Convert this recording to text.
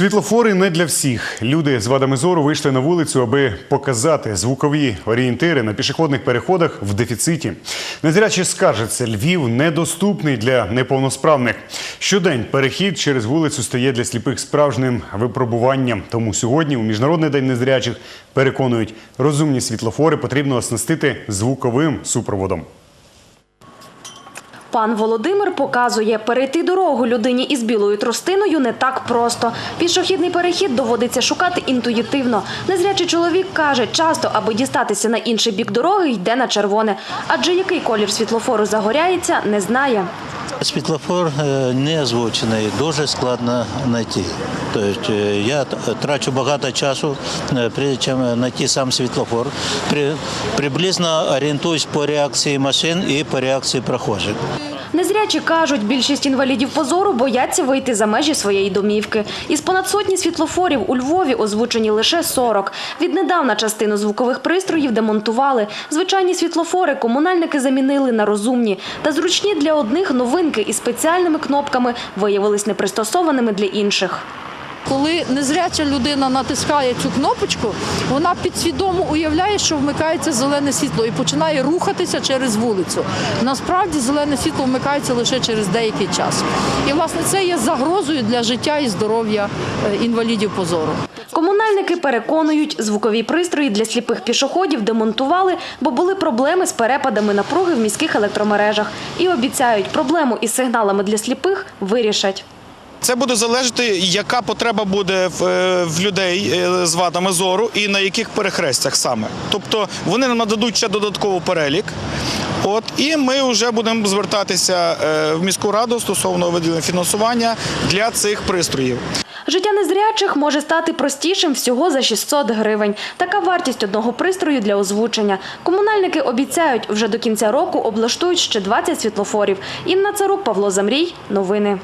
Світлофори не для всіх. Люди з вадами зору вийшли на вулицю, аби показати звукові орієнтири на пішохідних переходах в дефіциті. Незрячі скаржаться, Львів недоступний для неповносправних. Щодень перехід через вулицю стає для сліпих справжнім випробуванням. Тому сьогодні, у міжнародний день незрячих, переконують, розумні світлофори потрібно оснастити звуковим супроводом. Пан Володимир показує, перейти дорогу людині із білою тростиною не так просто. Пішохідний перехід доводиться шукати інтуїтивно. Незрячий чоловік каже, часто, аби дістатися на інший бік дороги, йде на червоне. Адже який колір світлофору загоряється, не знає. Світлофор е, не озвучений, дуже складно знайти. Тобто е, я трачу багато часу, е, прежде чим знайти сам світлофор. При, приблизно орієнтуюсь по реакції машин і по реакції прохожих. Незрячі кажуть, більшість інвалідів позору бояться вийти за межі своєї домівки. Із понад сотні світлофорів у Львові озвучені лише 40. Віднедавна частину звукових пристроїв демонтували. Звичайні світлофори комунальники замінили на розумні. Та зручні для одних новинки із спеціальними кнопками виявились непристосованими для інших. Коли незряча людина натискає цю кнопочку, вона підсвідомо уявляє, що вмикається зелене світло і починає рухатися через вулицю. Насправді зелене світло вмикається лише через деякий час. І власне це є загрозою для життя і здоров'я е, інвалідів позору. Комунальники переконують, звукові пристрої для сліпих пішоходів демонтували, бо були проблеми з перепадами напруги в міських електромережах. І обіцяють, проблему із сигналами для сліпих вирішать. Це буде залежати, яка потреба буде в, е, людей е, з вадами зору і на яких перехрестях саме. Тобто вони нам нададуть ще додатковий перелік. От і ми вже будемо звертатися е, в міську раду стосовно виділення фінансування для цих пристроїв. Життя незрячих може стати простішим всього за 600 гривень. Така вартість одного пристрою для озвучення. Комунальники обіцяють, вже до кінця року облаштують ще 20 світлофорів. Інна Царук, Павло Замрій. Новини.